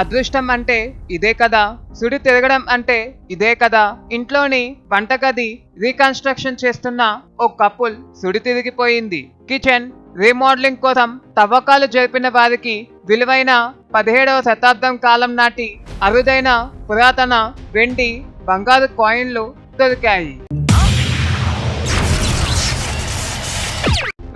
అదృష్టం అంటే ఇదే కదా సుడి తిరగడం అంటే ఇదే కదా. ఇంట్లోని వంటగది రీకన్స్ట్రక్షన్ చేస్తున్న ఓ కపుల్ సుడి తిరిగిపోయింది. కిచెన్ రీమోడలింగ్ కోసం తవ్వకాలు జరిపిన వారికి విలువైన పదిహేడవ శతాబ్దం కాలం నాటి అరుదైన పురాతన వెండి బంగారు కాయిన్లు దొరికాయి.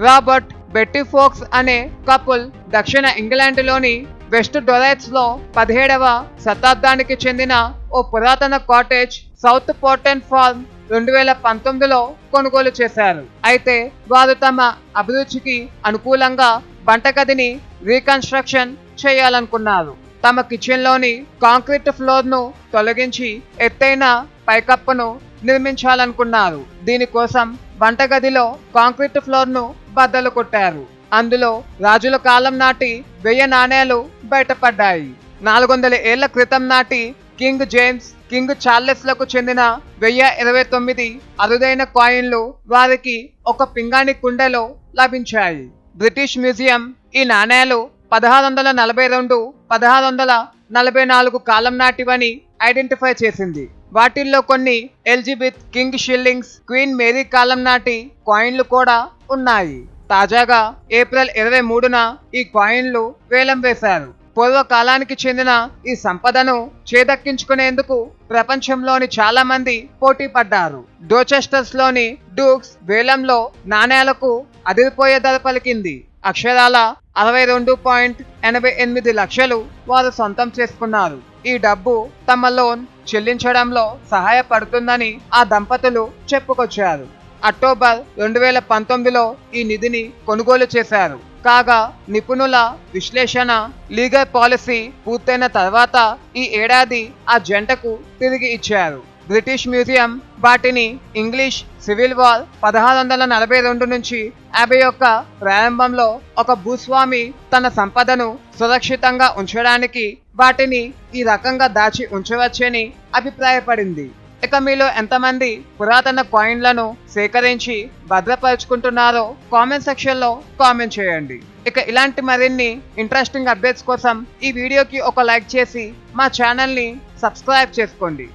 రాబర్ట్ బెట్టి ఫోక్స్ అనే కపుల్ దక్షిణ ఇంగ్లాండ్లోని వెస్ట్ డొరైట్స్లో పదిహేడవ శతాబ్దానికి చెందిన ఓ పురాతన కాటేజ్ సౌత్ పోర్టెన్ ఫార్మ్ రెండు వేల పంతొమ్మిదిలో కొనుగోలు చేశారు. అయితే వారు తమ అభిరుచికి అనుకూలంగా వంటగదిని రీకన్స్ట్రక్షన్ చేయాలనుకున్నారు. తమ కిచెన్లోని కాంక్రీట్ ఫ్లోర్ను తొలగించి ఎత్తైన పైకప్పును నిర్మించాలనుకున్నారు. దీనికోసం వంటగదిలో కాంక్రీట్ ఫ్లోర్ను బద్దలు కొట్టారు. అందులో రాజుల కాలం నాటి వెయ్య నాణేలు బయటపడ్డాయి. నాలుగు వందల ఏళ్ళ క్రితం నాటి కింగ్ జేమ్స్ కింగ్ చార్లెస్లకు చెందిన వెయ్యి ఇరవై తొమ్మిది అరుదైన కాయిన్లు వారికి ఒక పింగాణి కుండెలో లభించాయి. బ్రిటిష్ మ్యూజియం ఈ నాణేలు పదహారు వందల నలభై రెండు పదహారు వందల నలభై నాలుగు కాలం నాటివని ఐడెంటిఫై చేసింది. వాటిల్లో కొన్ని Elizabeth king shillings queen Mary కాలం నాటి కాయిన్లు కూడా ఉన్నాయి. తాజాగా ఏప్రిల్ ఇరవై మూడున ఈ కాయిన్లు వేలం వేశారు. పూర్వకాలానికి చెందిన ఈ సంపదను చేదక్కించుకునేందుకు ప్రపంచంలోని చాలా మంది పోటీ పడ్డారు. డోచెస్టర్స్లోని డూక్స్ వేలంలో నాణేలకు అదిరిపోయే ధర పలికింది. అక్షరాల అరవై రెండు పాయింట్ ఎనభై ఎనిమిది లక్షలు వారు సొంతం చేసుకున్నారు. ఈ డబ్బు తమ లోన్ చెల్లించడంలో సహాయపడుతుందని ఆ దంపతులు చెప్పుకొచ్చారు. అక్టోబర్ రెండు వేల పంతొమ్మిదిలో ఈ నిధిని కొనుగోలు చేశారు. కాగా నిపుణుల విశ్లేషణ లీగల్ పాలసీ పూర్తయిన తర్వాత ఈ ఏడాది ఆ జంటకు తిరిగి ఇచ్చారు. బ్రిటిష్ మ్యూజియం వాటిని ఇంగ్లీష్ సివిల్ వార్ పదహారు వందల నలభై రెండు నుంచి యాభై ఒక్క ప్రారంభంలో ఒక భూస్వామి తన సంపదను సురక్షితంగా ఉంచడానికి వాటిని ఈ రకంగా దాచి ఉంచవచ్చని అభిప్రాయపడింది. ఇక మీలో ఎంతమంది పురాతన కాయిన్లను సేకరించి భద్రపరుచుకుంటున్నారో కామెంట్ సెక్షన్లో కామెంట్ చేయండి. ఇక ఇలాంటి మరిన్ని ఇంట్రెస్టింగ్ అప్డేట్స్ కోసం ఈ వీడియోకి ఒక లైక్ చేసి మా ఛానల్ని సబ్స్క్రైబ్ చేసుకోండి.